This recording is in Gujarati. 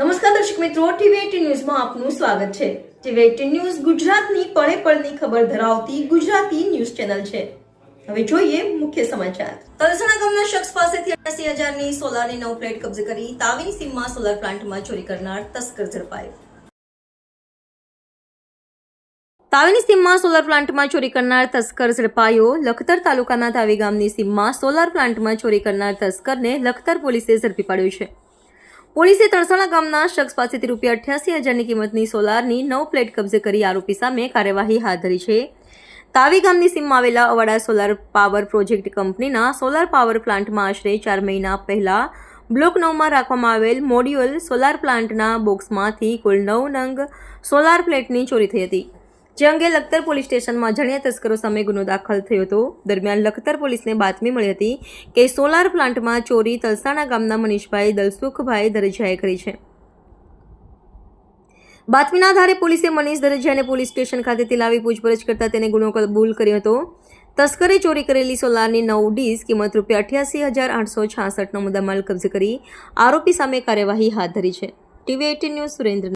નમસ્કાર દર્શક મિત્રો, ટીવી ન્યૂઝમાં આપનું સ્વાગત છે. ટીવી ન્યૂઝ ગુજરાતની પળે પળની ખબર ધરાવતી ગુજરાતી ન્યૂઝ ચેનલ છે. હવે જોઈએ મુખ્ય સમાચાર. તલસણા ગામના શખ્સ પાસેથી એસી હજારની સોલારની નવ પ્લેટ કબજે કરી તાવીની સીમમાં સોલાર પ્લાન્ટમાં ચોરી કરનાર તસ્કર ઝડપાયો. તાવીની સીમમાં સોલાર પ્લાન્ટમાં ચોરી કરનાર તસ્કર ઝડપાયો. લખતર તાલુકાના તાવી ગામની સીમમાં સોલાર પ્લાન્ટમાં ચોરી કરનાર તસ્કરને લખતર પોલીસે ઝડપી પાડ્યો છે. પોલીસે તરસાણા ગામના શખ્સ પાસેથી રૂપિયા અઠ્યાસી હજારની કિંમતની સોલારની નવ પ્લેટ કબજે કરી આરોપી સામે કાર્યવાહી હાથ ધરી છે. તાવી ગામની સીમમાં આવેલા અવાડા સોલાર પાવર પ્રોજેક્ટ કંપનીના સોલાર પાવર પ્લાન્ટમાં આશરે ચાર મહિના પહેલા બ્લોક નવમાં રાખવામાં આવેલ મોડ્યુલ સોલાર પ્લાન્ટના બોક્સમાંથી કુલ નવ નંગ સોલાર પ્લેટની ચોરી થઈ હતી. જે અંગે લખતર પોલીસ સ્ટેશનમાં અજાણ્યા તસ્કરો સામે ગુનો દાખલ થયો હતો. દરમિયાન લખતર પોલીસને બાતમી મળી હતી કે સોલાર પ્લાન્ટમાં ચોરી તલસાણા ગામના મનીષભાઈ દલસુખભાઈ દરજાએ કરી છે. બાતમીના આધારે પોલીસે મનીષ દરજાને પોલીસ સ્ટેશન ખાતેથી લાવી પૂછપરછ કરતા તેને ગુનો કબૂલ કર્યો હતો. તસ્કરે ચોરી કરેલી સોલારની નવ ડીઝ કિંમત રૂપિયા અઠ્યાસી હજાર આઠસો છાસઠનો મુદ્દામાલ કબજે કરી આરોપી સામે કાર્યવાહી હાથ ધરી છે. TV eighteen news Surendra